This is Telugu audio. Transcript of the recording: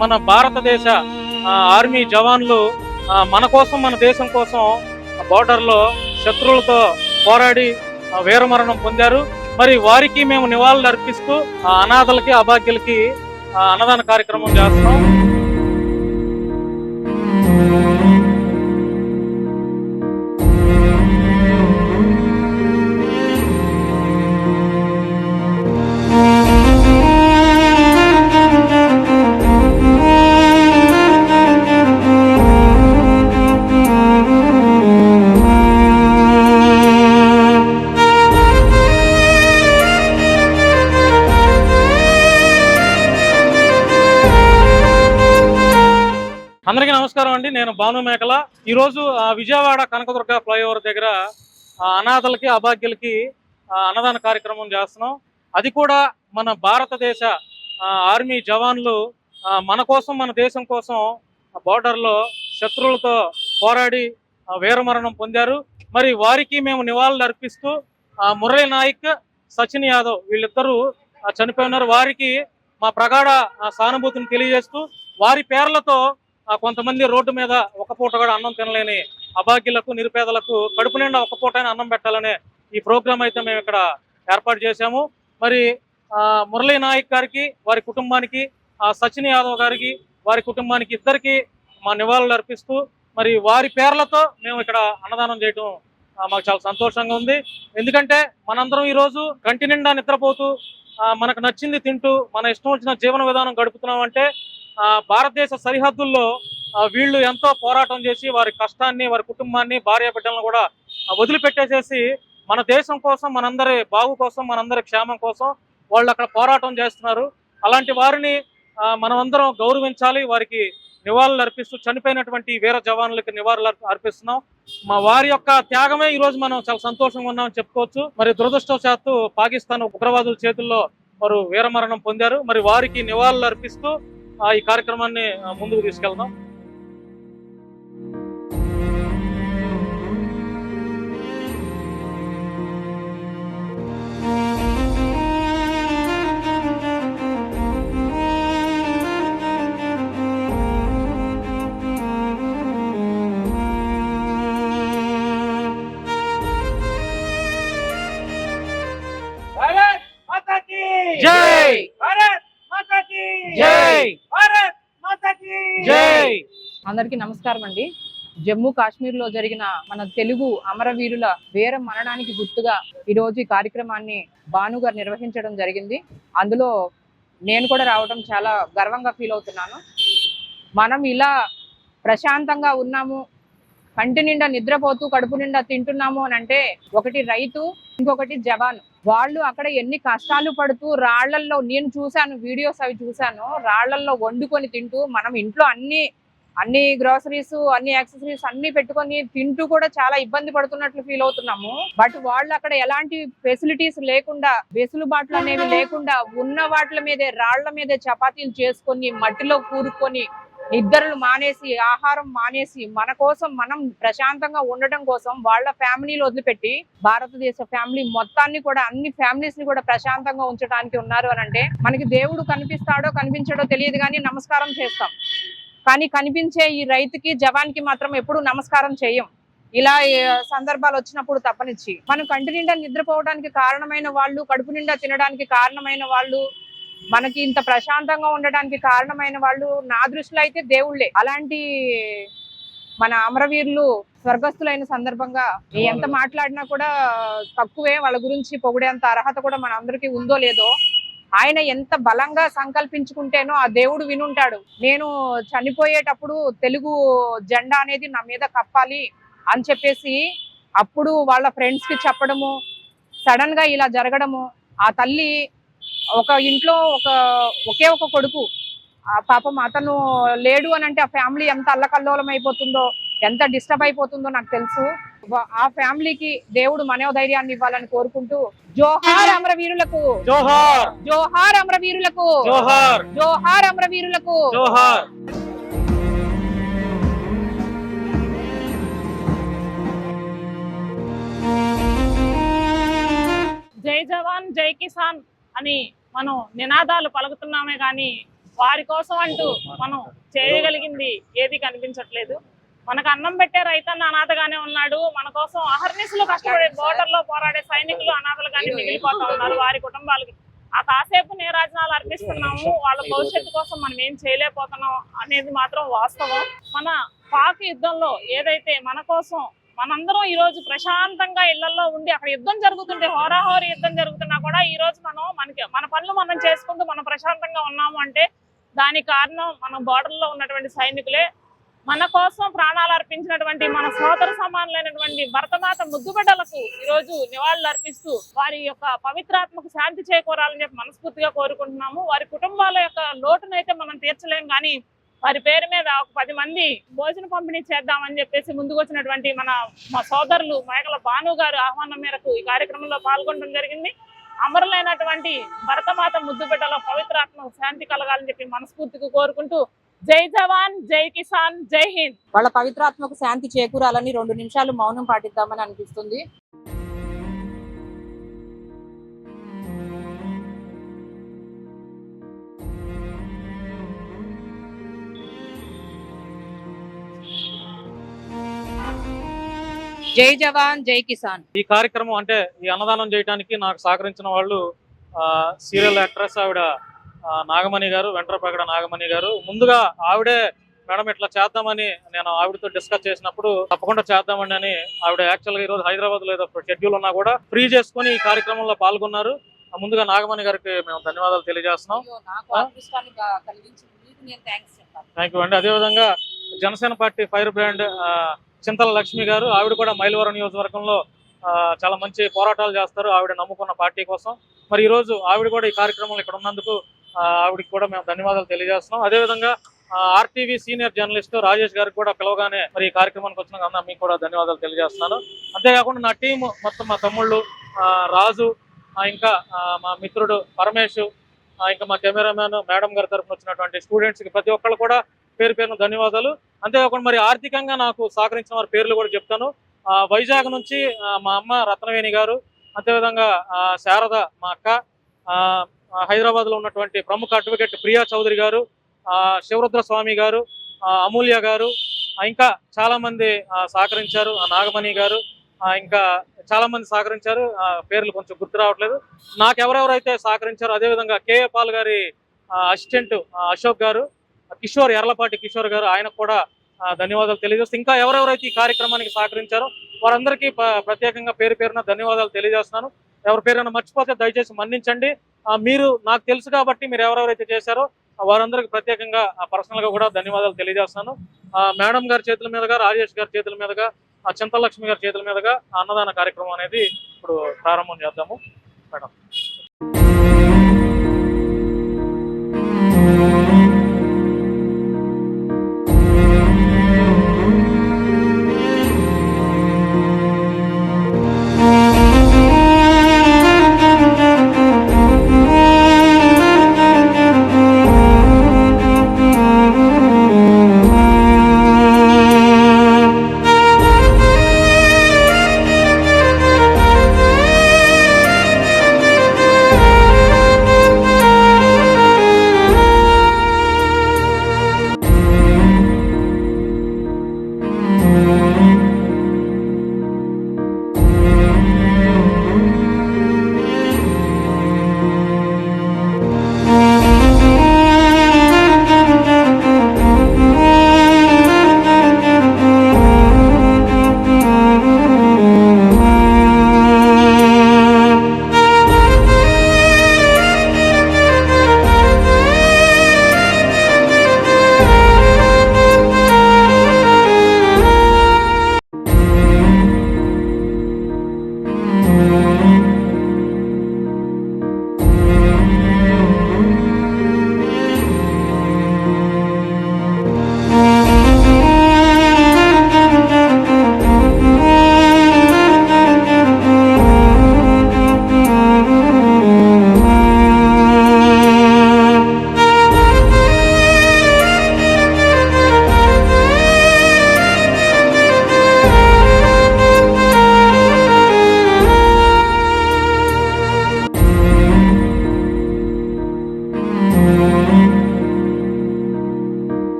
మన భారతదేశ ఆర్మీ జవాన్లు మన కోసం మన దేశం కోసం బోర్డర్లో శత్రువులతో పోరాడి వీరమరణం పొందారు. మరి వారికి మేము నివాళులు అర్పిస్తూ అనాథలకి అభాగ్యులకి అన్నదాన కార్యక్రమం చేస్తున్నాం. అందరికీ నమస్కారం అండి. నేను భాను మేకల. ఈరోజు ఆ, విజయవాడ కనకదుర్గ ఫ్లైఓవర్ దగ్గర అనాథలకి అభాగ్యులకి అన్నదాన కార్యక్రమం చేస్తున్నాం. అది కూడా మన భారతదేశ ఆర్మీ జవాన్లు మన కోసం మన దేశం కోసం బోర్డర్లో శత్రువులతో పోరాడి వీరమరణం పొందారు. మరి వారికి మేము నివాళులు అర్పిస్తూ మురళీ నాయక్ సచిన్ యాదవ్ వీళ్ళిద్దరూ చనిపోయి ఉన్నారు వారికి మా ప్రగాఢ ఆ, సానుభూతిని తెలియజేస్తూ వారి పేర్లతో కొంతమంది రోడ్డు మీద ఒక పూట కూడా అన్నం తినలేని అభాగ్యులకు నిరుపేదలకు కడుపు నిండా ఒక పూట అన్నం పెట్టాలనే ఈ ప్రోగ్రాం అయితే మేము ఇక్కడ ఏర్పాటు చేశాము. మరి మురళీ నాయక్ గారికి వారి కుటుంబానికి ఆ, సచిన్ యాదవ్ గారికి వారి కుటుంబానికి ఇద్దరికి మా నివాళులు అర్పిస్తూ మరి వారి పేర్లతో మేము ఇక్కడ అన్నదానం చేయటం మాకు చాలా సంతోషంగా ఉంది. ఎందుకంటే మనందరం ఈరోజు కంటి నిండా నిద్రపోతూ మనకు నచ్చింది తింటూ మన ఇష్టం వచ్చిన జీవన విధానం గడుపుతున్నాం అంటే భారతదేశ సరిహద్దుల్లో వీళ్ళు ఎంతో పోరాటం చేసి వారి కష్టాన్ని వారి కుటుంబాన్ని భార్య బిడ్డలను కూడా వదిలిపెట్టేసేసి మన దేశం కోసం మనందరి బాగు కోసం మనందరి క్షేమం కోసం వాళ్ళు అక్కడ పోరాటం చేస్తున్నారు. అలాంటి వారిని మనమందరం గౌరవించాలి. వారికి నివాళులు అర్పిస్తూ చనిపోయినటువంటి వీర జవాన్లకి నివాళులు అర్పిస్తున్నాం. మా వారి యొక్క త్యాగమే ఈ రోజు మనం చాలా సంతోషంగా ఉన్నామని చెప్పుకోవచ్చు. మరి దురదృష్టవశాత్తు పాకిస్తాన్ ఉగ్రవాదుల చేతుల్లో వారు వీరమరణం పొందారు. మరి వారికి నివాళులు అర్పిస్తూ ఈ కార్యక్రమాన్ని ముందుకు తీసుకెళ్దాం. అందరికీ నమస్కారం అండి. జమ్మూ కాశ్మీర్లో జరిగిన మన తెలుగు అమరవీరుల వీర మరణానికి గుర్తుగా ఈ రోజు ఈ కార్యక్రమాన్ని భానుగారు నిర్వహించడం జరిగింది. అందులో నేను కూడా రావడం చాలా గర్వంగా ఫీల్ అవుతున్నాను. మనం ఇలా ప్రశాంతంగా ఉన్నాము కంటి నిండా నిద్రపోతూ కడుపు నిండా తింటున్నాము అని అంటే ఒకటి రైతు ఇంకొకటి జవాన్. వాళ్ళు అక్కడ ఎన్ని కష్టాలు పడుతూ రాళ్ళల్లో నేను చూశాను వీడియోస్ అవి చూశాను రాళ్ళల్లో వండుకొని తింటూ మనం ఇంట్లో అన్ని అన్ని గ్రోసరీస్ అన్ని యాక్సెసరీస్ అన్ని పెట్టుకొని తింటూ కూడా చాలా ఇబ్బంది పడుతున్నట్లు ఫీల్ అవుతున్నాము. బట్ వాళ్ళు అక్కడ ఎలాంటి ఫెసిలిటీస్ లేకుండా వెసులుబాట్లు అనేవి లేకుండా ఉన్న వాటి మీదే రాళ్ళ మీదే చపాతీలు చేసుకొని మట్టిలో కూరుకొని నిద్రలు మానేసి ఆహారం మానేసి మన కోసం మనం ప్రశాంతంగా ఉండటం కోసం వాళ్ళ ఫ్యామిలీలు వదిలిపెట్టి భారతదేశ ఫ్యామిలీ మొత్తాన్ని కూడా అన్ని ఫ్యామిలీస్ని కూడా ప్రశాంతంగా ఉంచడానికి ఉన్నారు అని అంటే మనకి దేవుడు కనిపిస్తాడో కనిపించడో తెలియదు కానీ నమస్కారం చేస్తాం. కానీ కనిపించే ఈ రైతుకి జవాన్కి మాత్రం ఎప్పుడు నమస్కారం చేయం. ఇలా సందర్భాలు వచ్చినప్పుడు తప్పనిచ్చి. మనం కంటి నిండా నిద్రపోవడానికి కారణమైన వాళ్ళు కడుపు నిండా తినడానికి కారణమైన వాళ్ళు మనకి ఇంత ప్రశాంతంగా ఉండడానికి కారణమైన వాళ్ళు నా దృష్టిలో అయితే దేవుళ్ళే. అలాంటి మన అమరవీరులు స్వర్గస్థులైన సందర్భంగా ఎంత మాట్లాడినా కూడా తక్కువే వాళ్ళ గురించి పొగిడేంత అర్హత కూడా మన అందరికీ ఉందో లేదో ఆయన ఎంత బలంగా సంకల్పించుకుంటేనో ఆ దేవుడు వినుంటాడు. నేను చనిపోయేటప్పుడు తెలుగు జెండా అనేది నా మీద కప్పాలి అని చెప్పేసి అప్పుడు వాళ్ళ ఫ్రెండ్స్కి చెప్పడము సడన్గా ఇలా జరగడము. ఆ తల్లి ఒక ఇంట్లో ఒక ఒకే ఒక కొడుకు. ఆ పాపం అతను లేడు అని అంటే ఆ ఫ్యామిలీ ఎంత అల్లకల్లోలం అయిపోతుందో ఎంత డిస్టర్బ్ అయిపోతుందో నాకు తెలుసు. ఆ ఫ్యామిలీకి దేవుడు మనోధైర్యాన్ని ఇవ్వాలని కోరుకుంటూ జోహార్ అమరవీరులకు. జోహార్. జోహార్ అమరవీరులకు. జోహార్. జోహార్ అమరవీరులకు. జోహార్. జై జవాన్ జై కిసాన్ అని మనం నినాదాలు పలుకుతున్నామే కానీ వారి కోసం అంటూ మనం చేయగలిగింది ఏది కనిపించట్లేదు. మనకు అన్నం పెట్టే రైతన్న అనాథగానే ఉన్నాడు. మన కోసం అహర్నిశలు కష్టపడే బోర్డర్లో పోరాడే సైనికులు అనాథలుగానే మిగిలిపోతా ఉన్నారు. వారి కుటుంబాలకి ఆ కాసేపు నీరాజనాలు అర్పిస్తున్నాము. వాళ్ళ భవిష్యత్తు కోసం మనం ఏం చేయలేకపోతున్నాం అనేది మాత్రం వాస్తవం. మన పాక్ యుద్ధంలో ఏదైతే మన కోసం మనందరం ఈ రోజు ప్రశాంతంగా ఇళ్ళలో ఉండి అక్కడ యుద్ధం జరుగుతుంటే హోరాహోరి యుద్ధం జరుగుతున్నా కూడా ఈ రోజు మనం మనకి మన పనులు మనం చేసుకుంటూ మనం ప్రశాంతంగా ఉన్నాము అంటే దానికి కారణం మన బార్డర్లో లో ఉన్నటువంటి సైనికులే. మన కోసం ప్రాణాలు అర్పించినటువంటి మన సోదర సమానులైనటువంటి భరతమాత ముద్దుబిడ్డలకు ఈ ఈరోజు నివాళులు అర్పిస్తూ వారి యొక్క పవిత్రాత్మకు శాంతి చేకూరాలని చెప్పి మనస్ఫూర్తిగా కోరుకుంటున్నాము. వారి కుటుంబాల యొక్క లోటునైతే మనం తీర్చలేం కానీ వారి పేరు మీద ఒక పది మంది భోజన పంపిణీ చేద్దామని చెప్పేసి ముందుకు వచ్చినటువంటి మన మా సోదరులు మేకల భాను గారు ఆహ్వానం మేరకు ఈ కార్యక్రమంలో పాల్గొనడం జరిగింది. అమరులైనటువంటి భరతమాత ముద్దుబిడ్డల పవిత్రాత్మ శాంతి కలగాలని చెప్పి మనస్ఫూర్తిగా కోరుకుంటూ జై జవాన్ జై కిసాన్ జై హింద్. వాళ్ళ పవిత్రాత్మకు శాంతి చేకూరాలని రెండు నిమిషాలు మౌనం పాటిద్దామని అనిపిస్తుంది. జై జవాన్ జై కిసాన్. ఈ కార్యక్రమం అంటే ఈ అన్నదానం చేయడానికి నాకు సహకరించిన వాళ్ళు ఆ, సీరియల్ యాక్ట్రెస్ ఆవిడ నాగమణి గారు వెంట్రపగడ నాగమణి గారు. ముందుగా ఆవిడే మేడం ఇట్లా చేద్దామని నేను ఆవిడతో డిస్కస్ చేసినప్పుడు తప్పకుండా చేద్దామని అని ఆవిడ యాక్చువల్గా ఈరోజు హైదరాబాద్లో ఏదో షెడ్యూల్ ఉన్నా కూడా ఫ్రీ చేసుకొని ఈ కార్యక్రమంలో పాల్గొన్నారు. ముందుగా నాగమణి గారికి మేము ధన్యవాదాలు తెలియజేస్తున్నాం. థ్యాంక్ యూ అండి. అదేవిధంగా Janasena party fire brand Chintala Lakshmi గారు ఆవిడ కూడా మైలవరం నియోజకవర్గంలో చాలా మంచి పోరాటాలు చేస్తారు. ఆవిడ నమ్ముకున్న పార్టీ కోసం. మరి ఈ రోజు ఆవిడ కూడా ఈ కార్యక్రమంలో ఇక్కడ ఉన్నందుకు ఆవిడకి కూడా మేము ధన్యవాదాలు తెలియజేస్తున్నాం. అదేవిధంగా ఆర్టీవీ సీనియర్ జర్నలిస్ట్ రాజేష్ గారికి కూడా పిలవగానే మరి ఈ కార్యక్రమానికి వచ్చిన అన్న మీకు కూడా ధన్యవాదాలు తెలియజేస్తున్నాను. అంతేకాకుండా నా టీం మొత్తం మా తమ్ముళ్ళు రాజు ఆ, ఇంకా మా మిత్రుడు పరమేష్ ఇంకా మా కెమెరామ్యాన్ మేడం గారి తరఫున వచ్చినటువంటి స్టూడెంట్స్కి ప్రతి ఒక్కళ్ళు కూడా పేరు పేరున ధన్యవాదాలు. అంతేకాకుండా మరి ఆర్థికంగా నాకు సహకరించిన వారి పేర్లు కూడా చెప్తాను. వైజాగ్ నుంచి మా అమ్మ రత్నవేణి గారు అంతేవిధంగా శారద మా అక్క హైదరాబాద్లో ఉన్నటువంటి ప్రముఖ అడ్వకేట్ ప్రియా చౌదరి గారు శివరుద్ర స్వామి గారు అమూల్య గారు ఇంకా చాలా మంది సహకరించారు నాగమణి గారు ఇంకా చాలా మంది సహకరించారు ఆ, పేర్లు కొంచెం గుర్తు రావట్లేదు. నాకు ఎవరెవరైతే సహకరించారో అదేవిధంగా కేఏ పాల్ గారి అసిస్టెంట్ అశోక్ గారు కిషోర్ ఎర్లపాటి కిషోర్ గారు ఆయనకు కూడా ధన్యవాదాలు తెలియజేస్తూ ఇంకా ఎవరెవరైతే ఈ కార్యక్రమానికి సహకరించారో వారందరికీ ప్రత్యేకంగా పేరు పేరున ధన్యవాదాలు తెలియజేస్తున్నాను. ఎవరి పేరైనా మర్చిపోతే దయచేసి మన్నించండి. మీరు నాకు తెలుసు కాబట్టి మీరు ఎవరెవరైతే చేశారో వారందరికీ ప్రత్యేకంగా పర్సనల్గా కూడా ధన్యవాదాలు తెలియజేస్తాను. ఆ, మేడం గారి చేతుల మీదుగా రాజేష్ గారి చేతుల మీదుగా ఆ చింతలక్ష్మి గారి చేతుల మీదుగా అన్నదాన కార్యక్రమం అనేది ఇప్పుడు ప్రారంభం చేద్దాము. మేడం.